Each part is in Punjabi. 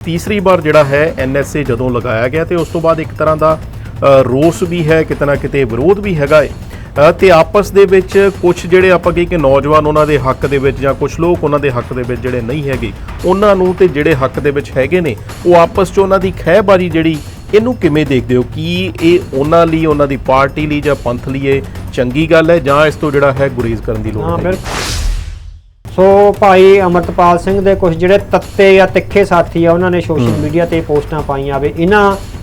ਤੀਸਰੀ ਵਾਰ ਜਿਹੜਾ ਹੈ ਐਨਐਸਏ ਜਦੋਂ ਲਗਾਇਆ ਗਿਆ ਤੇ ਉਸ ਤੋਂ ਬਾਅਦ ਇੱਕ ਤਰ੍ਹਾਂ ਦਾ ਰੋਸ ਵੀ ਹੈ ਕਿਤੇ ਨਾ ਕਿਤੇ ਵਿਰੋਧ ਵੀ ਹੈਗਾ ਏ। ਤੇ ਆਪਸ ਦੇ ਵਿੱਚ ਕੁਝ ਜਿਹੜੇ ਆਪਾਂ ਕਹੀ ਕਿ ਨੌਜਵਾਨ ਉਹਨਾਂ ਦੇ ਹੱਕ ਦੇ ਵਿੱਚ ਜਾਂ ਕੁਝ ਲੋਕ ਉਹਨਾਂ ਦੇ ਹੱਕ ਦੇ ਵਿੱਚ ਜਿਹੜੇ ਨਹੀਂ ਹੈਗੇ ਉਹਨਾਂ ਨੂੰ ਤੇ ਜਿਹੜੇ ਹੱਕ ਦੇ ਵਿੱਚ ਹੈਗੇ ਨੇ ਉਹ ਆਪਸ 'ਚ ਉਹਨਾਂ ਦੀ ਖਹਿਬਾਰੀ ਜਿਹੜੀ ਇਹਨੂੰ ਕਿਵੇਂ ਦੇਖਦੇ ਹੋ? ਕੀ ਇਹ ਉਹਨਾਂ ਲਈ ਉਹਨਾਂ ਦੀ ਪਾਰਟੀ ਲਈ ਜਾਂ ਪੰਥ ਲਈ ਇਹ ਚੰਗੀ ਗੱਲ ਹੈ ਜਾਂ ਇਸ ਤੋਂ ਜਿਹੜਾ ਹੈ ਗੁਰੇਜ਼ ਕਰਨ ਦੀ ਲੋੜ ਹਾਂ ਹੈ ਬਿਲਕੁਲ। ਸੋ ਭਾਈ ਅਮਰਤਪਾਲ ਸਿੰਘ ਦੇ ਕੁਝ ਜਿਹੜੇ ਤੱਤੇ ਜਾਂ ਤਿੱਖੇ ਸਾਥੀ ਆ ਉਹਨਾਂ ਨੇ ਸੋਸ਼ਲ ਮੀਡੀਆ ਤੇ ਪੋਸਟਾਂ ਪਾਈਆਂ ਵੀ ਇਹਨਾਂ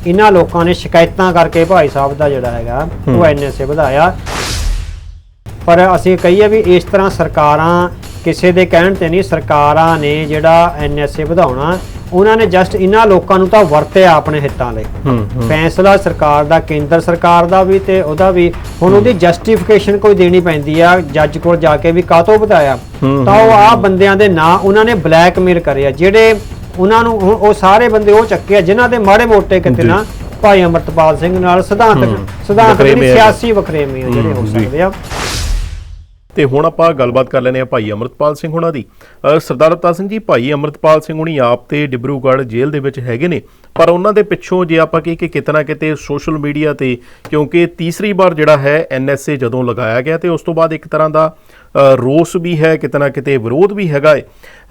ਇਹਨਾਂ ਲੋਕਾਂ ਨੇ ਸ਼ਿਕਾਇਤਾਂ ਕਰਕੇ ਭਾਈ ਸਾਹਿਬ ਦਾ ਜਿਹੜਾ ਹੈਗਾ ਉਹ ਐਨਐਸਏ ਵਧਾਇਆ। ਪਰ ਅਸੀਂ ਕਹੀਏ ਵੀ ਇਸ ਤਰ੍ਹਾਂ ਸਰਕਾਰਾਂ ਕਿਸੇ ਦੇ ਕਹਿਣ ਤੇ ਨਹੀਂ ਸਰਕਾਰਾਂ ਨੇ ਜਿਹੜਾ ਐਨਐਸਏ ਵਧਾਉਣਾ ਉਹਨਾਂ ਨੇ ਜਸਟ ਇਹਨਾਂ ਲੋਕਾਂ ਨੂੰ ਤਾਂ ਵਰਤਿਆ ਆਪਣੇ ਹਿੱਤਾਂ ਲਈ। ਫੈਸਲਾ ਸਰਕਾਰ ਦਾ ਕੇਂਦਰ ਸਰਕਾਰ ਦਾ ਵੀ ਤੇ ਉਹਦਾ ਵੀ। ਹੁਣ ਉਹਦੀ ਜਸਟੀਫਿਕੇਸ਼ਨ ਕੋਈ ਦੇਣੀ ਪੈਂਦੀ ਆ ਜੱਜ ਕੋਲ ਜਾ ਕੇ ਵੀ ਕਾਹਤੋਂ ਵਧਾਇਆ? ਹੂੰ, ਤਾਂ ਉਹ ਆ ਬੰਦਿਆਂ ਦੇ ਨਾਂ ਉਹਨਾਂ ਨੇ ਬਲੈਕਮੇਲ ਕਰਿਆ ਜਿਹੜੇ ਉਹਨਾਂ ਨੂੰ ਉਹ ਸਾਰੇ ਬੰਦੇ ਉਹ ਚੱਕੇ ਆ ਜਿਨ੍ਹਾਂ ਦੇ ਮਾੜੇ ਮੋਟੇ ਕਿਤੇ। ਨਾ ਭਾਈ ਅਮਰਤਪਾਲ ਸਿੰਘ ਨਾਲ ਸਿਧਾਂਤਕ ਹੂੰ, ਸਿਧਾਂਤਕ। ਸਿਆਸੀ ਵਖਰੇਵੇਂ ਜਿਹੜੇ ਹੋ। ਸਕਦੇ ਆ। ਤੇ ਹੁਣ ਆਪਾਂ ਗੱਲਬਾਤ ਕਰ ਲੈਨੇ ਆ ਭਾਈ ਅਮਰਤਪਾਲ ਸਿੰਘ ਹੁਣਾਂ ਦੀ। ਸਰਦਾਰ ਅਵਤਾਰ ਸਿੰਘ ਜੀ, ਭਾਈ ਅਮਰਤਪਾਲ ਸਿੰਘ ਹੁਣੀ ਆਪ ਤੇ ਡਿਬਰੂਗੜ੍ਹ ਜੇਲ੍ਹ ਦੇ ਵਿੱਚ ਹੈਗੇ ਨੇ, ਪਰ ਉਹਨਾਂ ਦੇ ਪਿੱਛੋਂ ਜੇ ਆਪਾਂ ਕਹੀ ਕਿ ਕਿਤਨਾ ਕਿਤੇ ਸੋਸ਼ਲ ਮੀਡੀਆ ਤੇ, ਕਿਉਂਕਿ ਤੀਸਰੀ ਵਾਰ ਜਿਹੜਾ ਹੈ ਐਨਐਸਏ ਜਦੋਂ ਲਗਾਇਆ ਗਿਆ ਤੇ ਉਸ ਤੋਂ ਬਾਅਦ ਇੱਕ ਤਰ੍ਹਾਂ ਦਾ ਰੋਸ ਵੀ ਹੈ ਕਿਤਨਾ ਕਿਤੇ ਵਿਰੋਧ ਵੀ ਹੈਗਾ ਹੈ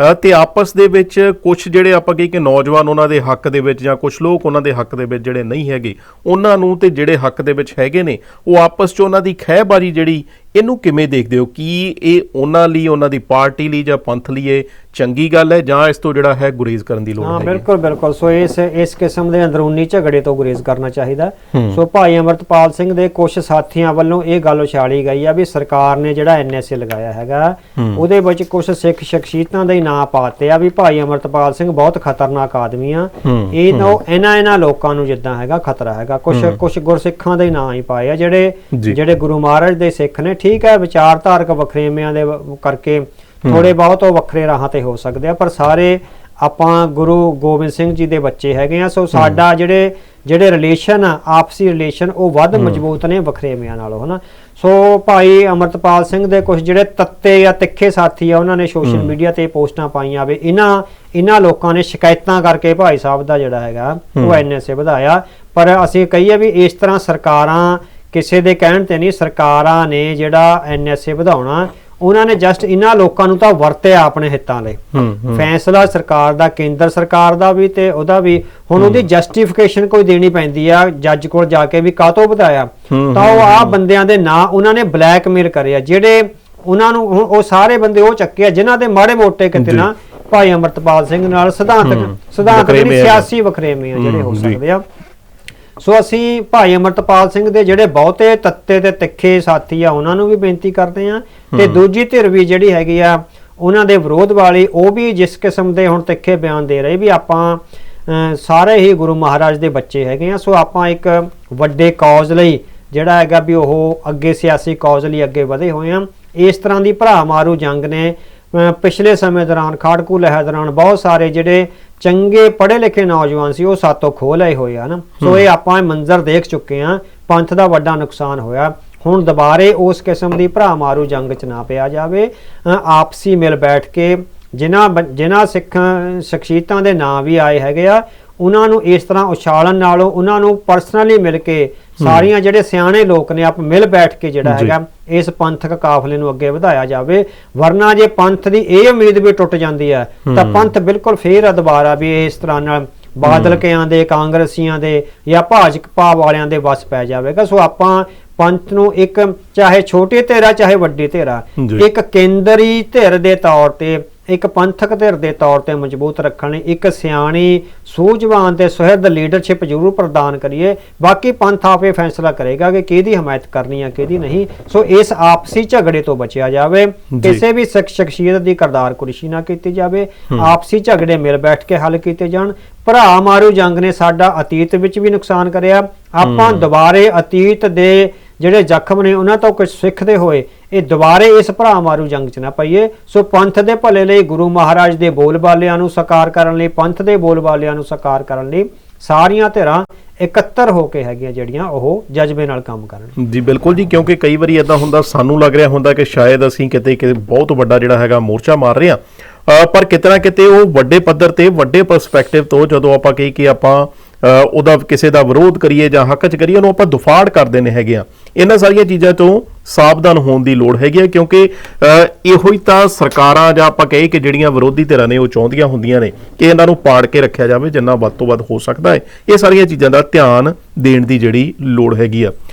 ਅ, ਤੇ ਆਪਸ ਦੇ ਵਿੱਚ ਕੁਝ ਜਿਹੜੇ ਆਪਾਂ ਕਹੀ ਕਿ ਨੌਜਵਾਨ ਉਹਨਾਂ ਦੇ ਹੱਕ ਦੇ ਵਿੱਚ ਜਾਂ ਕੁਝ ਲੋਕ ਉਹਨਾਂ ਦੇ ਹੱਕ ਦੇ ਵਿੱਚ ਜਿਹੜੇ ਨਹੀਂ ਹੈਗੇ ਉਹਨਾਂ ਨੂੰ ਤੇ ਜਿਹੜੇ ਹੱਕ ਦੇ ਵਿੱਚ ਹੈਗੇ ਨੇ ਉਹ ਆਪਸ 'ਚ ਉਹਨਾਂ ਦੀ ਖਹਿਬਾਜ਼ੀ ਜਿਹੜੀ ਇਹਨੂੰ ਕਿਵੇਂ ਦੇਖਦੇ ਹੋ? ਕੀ ਇਹ ਉਹਨਾਂ ਲਈ ਉਹਨਾਂ ਦੀ ਪਾਰਟੀ ਲਈ ਜਾਂ ਪੰਥ ਲਈ ਇਹ ਚੰਗੀ ਗੱਲ ਹੈ ਜਾਂ ਇਸ ਤੋਂ ਜਿਹੜਾ ਹੈ ਗੁਰੇਜ਼ ਕਰਨ ਦੀ ਲੋੜ ਹਾਂ ਹੈ? ਬਿਲਕੁਲ ਬਿਲਕੁਲ। ਸੋ ਇਸ ਇਸ ਕਿਸਮ ਦੇ ਅੰਦਰੂਨੀ ਝਗੜੇ ਤੋਂ ਗੁਰੇਜ਼ ਕਰਨਾ ਚਾਹੀਦਾ। ਸੋ ਭਾਈ ਅਮਰਤਪਾਲ ਸਿੰਘ ਦੇ ਕੁਝ ਸਾਥੀਆਂ ਵੱਲੋਂ ਇਹ ਗੱਲ ਉਛਾਲੀ ਗਈ ਆ ਵੀ ਸਰਕਾਰ ਨੇ ਜਿਹੜਾ ਐਨਐਸਏ ਲਗਾਇਆ ਹੈਗਾ ਉਹਦੇ ਵਿੱਚ ਕੁਝ ਸਿੱਖ ਸ਼ਖਸੀਅਤਾਂ ਦੇ ਨਾਂ ਪਾਤੇ ਆ ਵੀ ਭਾਈ ਅਮਰਤਪਾਲ ਸਿੰਘ ਬਹੁਤ ਖਤਰਨਾਕ ਆਦਮੀ ਆ। ਇਹ ਨਾ ਇਹਨਾਂ ਇਹਨਾਂ ਲੋਕਾਂ ਨੂੰ ਜਿੱਦਾਂ ਹੈਗਾ ਖਤਰਾ ਹੈਗਾ। ਕੁਝ ਕੁਝ ਗੁਰਸਿੱਖਾਂ ਦੇ ਨਾਂ ਹੀ ਪਾਏ ਆ ਜਿਹੜੇ। ਜਿਹੜੇ ਗੁਰੂ ਮਹਾਰਾਜ ਦੇ ਸਿੱਖ ਨੇ। ਠੀਕ ਹੈ ਵਿਚਾਰਧਾਰਕ ਵਖਰੇਵਿਆਂ ਦੇ ਕਰਕੇ ਥੋੜੇ ਬਹੁਤ ਉਹ ਵੱਖਰੇ ਰਾਹਾਂ ਤੇ ਹੋ ਸਕਦੇ ਆ ਪਰ ਸਾਰੇ ਆਪਾਂ ਗੁਰੂ ਗੋਬਿੰਦ ਸਿੰਘ ਜੀ ਦੇ ਬੱਚੇ ਹੈਗੇ ਆ ਸੋ ਸਾਡਾ ਜਿਹੜੇ ਜਿਹੜੇ ਰਿਲੇਸ਼ਨ ਆ ਆਪਸੀ ਰਿਲੇਸ਼ਨ ਉਹ ਵੱਧ ਮਜ਼ਬੂਤ ਨੇ ਵਖਰੇਵਿਆਂ ਨਾਲੋਂ ਹਨਾ। ਸੋ ਭਾਈ ਅਮਰਤਪਾਲ ਸਿੰਘ ਦੇ ਕੁਝ ਜਿਹੜੇ ਤੱਤੇ ਜਾਂ ਤਿੱਖੇ ਸਾਥੀ ਆ ਉਹਨਾਂ ਨੇ ਸੋਸ਼ਲ ਮੀਡੀਆ ਤੇ ਪੋਸਟਾਂ ਪਾਈਆਂ ਵੀ ਇਹਨਾਂ ਇਹਨਾਂ ਲੋਕਾਂ ਨੇ ਸ਼ਿਕਾਇਤਾਂ ਕਰਕੇ ਭਾਈ ਸਾਹਿਬ ਦਾ ਜਿਹੜਾ ਹੈਗਾ ਉਹ ਐਨਐਸਏ ਵਧਾਇਆ। ਪਰ ਅਸੀਂ ਕਹੀਏ ਵੀ ਇਸ ਤਰ੍ਹਾਂ ਸਰਕਾਰਾਂ ਕਿਸੇ ਦੇ ਕਹਿਣ ਤੇ ਨਹੀਂ ਸਰਕਾਰਾਂ ਨੇ ਜਿਹੜਾ ਐਨਐਸਏ ਵਧਾਉਣਾ ਉਹਨਾਂ ਨੇ ਜਸਟ ਇਹਨਾਂ ਲੋਕਾਂ ਨੂੰ ਤਾਂ ਵਰਤਿਆ ਆਪਣੇ ਹਿੱਤਾਂ ਲਈ। ਫੈਸਲਾ ਸਰਕਾਰ ਦਾ ਕੇਂਦਰ ਸਰਕਾਰ ਦਾ ਵੀ ਤੇ ਉਹਦਾ ਵੀ। ਹੁਣ ਉਹਦੀ ਜਸਟੀਫਿਕੇਸ਼ਨ ਕੋਈ ਦੇਣੀ ਪੈਂਦੀ ਆ ਜੱਜ ਕੋਲ ਜਾ ਕੇ ਵੀ ਕਾਹਤੋਂ ਵਧਾਇਆ। ਹੂੰ, ਤਾਂ ਉਹ ਆ ਬੰਦਿਆਂ ਦੇ ਨਾਂ ਉਹਨਾਂ ਨੇ ਬਲੈਕਮੇਲ ਕਰਿਆ ਜਿਹੜੇ ਉਹਨਾਂ ਨੂੰ ਉਹ ਸਾਰੇ ਬੰਦੇ ਉਹ ਚੱਕੇ ਆ ਜਿਨ੍ਹਾਂ ਦੇ ਮਾੜੇ ਮੋਟੇ ਕਿਤੇ। ਨਾ ਭਾਈ ਅਮਰਤਪਾਲ ਸਿੰਘ ਨਾਲ ਸਿਧਾਂਤਕ ਸਿਧਾਂਤਕ। ਸਿਆਸੀ ਵਖਰੇਵੇਂ ਆ ਜਿਹੜੇ ਹੋ। ਸਕਦੇ ਆ। ਸੋ ਅਸੀਂ ਭਾਈ ਅਮਰਤਪਾਲ ਸਿੰਘ ਦੇ ਜਿਹੜੇ ਬਹੁਤੇ ਤੱਤੇ ਤੇ ਤਿੱਖੇ ਸਾਥੀ ਆ ਉਹਨਾਂ ਨੂੰ ਵੀ ਬੇਨਤੀ ਕਰਦੇ ਆ ਤੇ ਦੂਜੀ ਧਿਰ ਵੀ ਜਿਹੜੀ ਹੈਗੀ ਆ ਉਹਨਾਂ ਦੇ ਵਿਰੋਧ ਵਾਲੀ ਉਹ ਵੀ ਜਿਸ ਕਿਸਮ ਦੇ ਹੁਣ ਤਿੱਖੇ ਬਿਆਨ ਦੇ ਰਹੇ ਵੀ ਆਪਾਂ ਸਾਰੇ ਹੀ ਗੁਰੂ ਮਹਾਰਾਜ ਦੇ ਬੱਚੇ ਹੈਗੇ ਆ। ਸੋ ਆਪਾਂ ਇੱਕ ਵੱਡੇ ਕਾਜ਼ ਲਈ ਜਿਹੜਾ ਹੈਗਾ ਵੀ ਉਹ ਅੱਗੇ ਸਿਆਸੀ ਕਾਜ਼ ਲਈ ਅੱਗੇ ਵਧੇ ਹੋਏ ਆ। ਇਸ ਤਰ੍ਹਾਂ ਦੀ ਭਰਾ ਮਾਰੂ ਜੰਗ ਨੇ ਪਿਛਲੇ ਸਮੇਂ ਦੌਰਾਨ ਖਾੜਕੂ ਲਹਿਰ ਦੌਰਾਨ ਬਹੁਤ ਸਾਰੇ ਜਿਹੜੇ ਚੰਗੇ ਪੜ੍ਹੇ ਲਿਖੇ ਨੌਜਵਾਨ ਸੀ ਉਹ ਸਾਤੋਂ ਖੋਹ ਲਏ ਹੋਏ ਆ ਨਾ ਸੋ ਇਹ ਆਪਾਂ ਮੰਜ਼ਰ ਦੇਖ ਚੁੱਕੇ ਆ ਪੰਥ ਦਾ ਵੱਡਾ ਨੁਕਸਾਨ ਹੋਇਆ। ਹੁਣ ਦੁਬਾਰੇ ਉਸ ਕਿਸਮ ਦੀ ਭਰਾ ਮਾਰੂ ਜੰਗ ਚ ਨਾ ਪਿਆ ਜਾਵੇ। ਆਪਸੀ ਮਿਲ ਬੈਠ ਕੇ ਜਿਨ੍ਹਾਂ ਜਿਨ੍ਹਾਂ ਸਿੱਖਾਂ ਸ਼ਖਸੀਅਤਾਂ ਦੇ ਨਾਂ ਵੀ ਆਏ ਹੈਗੇ ਆ ਉਹਨਾਂ ਨੂੰ ਇਸ ਤਰ੍ਹਾਂ ਉਛਾਲਣ ਨਾਲੋਂ ਉਹਨਾਂ ਨੂੰ ਪਰਸਨਲੀ ਮਿਲ ਕੇ ਸਾਰੀਆਂ ਜਿਹੜੇ ਸਿਆਣੇ ਲੋਕ ਨੇ ਆਪ ਮਿਲ ਬੈਠ ਕੇ ਜਿਹੜਾ। ਹੈਗਾ ਇਸ ਪੰਥਕ ਕਾਫਲੇ ਨੂੰ ਅੱਗੇ ਵਧਾਇਆ ਜਾਵੇ ਵਰਨਾ ਜੇ ਪੰਥ ਦੀ ਇਹ ਉਮੀਦ ਵੀ ਟੁੱਟ ਜਾਂਦੀ ਹੈ ਤਾਂ ਪੰਥ ਬਿਲਕੁਲ ਫੇਰ ਆ ਦੁਬਾਰਾ ਵੀ ਇਸ ਤਰ੍ਹਾਂ ਨਾਲ ਬਾਦਲ ਕਿਆਂ ਦੇ ਕਾਂਗਰਸੀਆਂ ਦੇ ਜਾਂ ਭਾਜਪਾ ਵਾਲਿਆਂ ਦੇ ਵਸ ਪੈ ਜਾਵੇਗਾ ਸੋ ਆਪਾਂ ਪੰਥ ਨੂੰ ਇੱਕ ਚਾਹੇ ਛੋਟੇ ਧਿਰਾ ਚਾਹੇ ਵੱਡੀ ਧਿਰਾ। ਇੱਕ ਕੇਂਦਰੀ ਧਿਰ ਦੇ ਤੌਰ ਤੇ ਇੱਕ ਪੰਥਕ ਧਿਰ ਦੇ ਤੌਰ ਤੇ ਮਜ਼ਬੂਤ ਰੱਖਣ ਲਈ ਇੱਕ ਸਿਆਣੀ ਸੂਝਵਾਨ ਤੇ ਸੁਹਿਰਦ ਲੀਡਰਸ਼ਿਪ ਜ਼ਰੂਰ ਪ੍ਰਦਾਨ ਕਰੀਏ। ਬਾਕੀ ਪੰਥ ਆਪੇ ਫੈਸਲਾ ਕਰੇਗਾ ਕਿ ਕਿਹਦੀ ਹਮਾਇਤ ਕਰਨੀ ਹੈ ਕਿਹਦੀ ਨਹੀਂ। ਸੋ ਇਸ ਆਪਸੀ ਝਗੜੇ ਤੋਂ ਬਚਿਆ ਜਾਵੇ। ਕਿਸੇ ਵੀ ਸ਼ਖ- ਸ਼ਖਸੀਅਤ ਦੀ ਕਰਦਾਰ ਕੁਰਸ਼ੀ ਨਾ ਕੀਤੀ ਜਾਵੇ। ਆਪਸੀ ਝਗੜੇ ਮਿਲ ਬੈਠ ਕੇ ਹੱਲ ਕੀਤੇ ਜਾਣ। ਭਰਾ ਮਾਰੂ ਜੰਗ ਨੇ ਸਾਡਾ ਅਤੀਤ ਵਿੱਚ ਵੀ ਨੁਕਸਾਨ ਕਰਿਆ। ਆਪਾਂ ਦੁਬਾਰੇ ਅਤੀਤ ਦੇ ਜਿਹੜੇ ਜ਼ਖਮ ਨੇ ਉਹਨਾਂ ਤੋਂ ਕੁਝ ਸਿੱਖਦੇ ਹੋਏ, ਇਹ ਦੁਬਾਰੇ ਇਸ ਭਰਾ ਮਾਰੂ ਜੰਗ 'ਚ ਨਾ ਪਈਏ। ਸੋ ਪੰਥ ਦੇ ਭਲੇ ਲਈ ਗੁਰੂ ਮਹਾਰਾਜ ਦੇ ਬੋਲਬਾਲਿਆਂ ਨੂੰ ਸਾਕਾਰ ਕਰਨ ਲਈ, ਪੰਥ ਦੇ ਬੋਲਬਾਲਿਆਂ ਨੂੰ ਸਾਕਾਰ ਕਰਨ ਲਈ ਸਾਰੀਆਂ ਧਿਰਾਂ ਇਕੱਤਰ ਹੋ ਕੇ ਹੈਗੀਆਂ ਜਿਹੜੀਆਂ ਉਹ ਜਜ਼ਬੇ ਨਾਲ ਕੰਮ ਕਰਨ। ਜੀ, ਬਿਲਕੁਲ ਜੀ, ਕਿਉਂਕਿ ਕਈ ਵਾਰੀ ਇਦਾਂ ਹੁੰਦਾ, ਸਾਨੂੰ ਲੱਗ ਰਿਹਾ ਹੁੰਦਾ ਕਿ ਸ਼ਾਇਦ ਅਸੀਂ ਕਿਤੇ ਕਿਤੇ ਬਹੁਤ ਵੱਡਾ ਜਿਹੜਾ ਹੈਗਾ ਮੋਰਚਾ ਮਾਰ ਰਹੇ ਹਾਂ। ਪਰ ਕਿਤੇ ਨਾ ਕਿਤੇ ਉਹ ਵੱਡੇ ਪੱਧਰ ਤੇ, ਵੱਡੇ ਪਰਸਪੈਕਟਿਵ ਤੋਂ ਜਦੋਂ ਆਪਾਂ ਕਹੀ ਕਿ ਆਪਾਂ ਉਹਦਾ ਕਿਸੇ ਦਾ ਵਿਰੋਧ ਕਰੀਏ ਜਾਂ ਹੱਕ 'ਚ ਕਰੀਏ, ਉਹਨੂੰ ਆਪਾਂ ਦੁਫਾੜ ਕਰ ਦਿੰਦੇ ਹੈਗੇ ਆ ਇਹਨਾਂ ਸਾਰੀਆਂ ਚੀਜ਼ਾਂ ਤੋਂ ਸਾਵਧਾਨ ਹੋਣ ਦੀ ਲੋੜ ਹੈਗੀ ਹੈ, ਕਿਉਂਕਿ ਇਹੋ ਹੀ ਤਾਂ ਸਰਕਾਰਾਂ ਜਾਂ ਆਪਾਂ ਕਹੇ ਕਿ ਜਿਹੜੀਆਂ ਵਿਰੋਧੀ ਧਿਰਾਂ ਨੇ ਉਹ ਚਾਹੁੰਦੀਆਂ ਹੁੰਦੀਆਂ ਨੇ ਕਿ ਇਹਨਾਂ ਨੂੰ ਪਾੜ ਕੇ ਰੱਖਿਆ ਜਾਵੇ, ਜਿੰਨਾ ਵੱਧ ਤੋਂ ਵੱਧ ਹੋ ਸਕਦਾ ਹੈ। ਇਹ ਸਾਰੀਆਂ ਚੀਜ਼ਾਂ ਦਾ ਧਿਆਨ ਦੇਣ ਦੀ ਜਿਹੜੀ ਲੋੜ ਹੈਗੀ ਆ।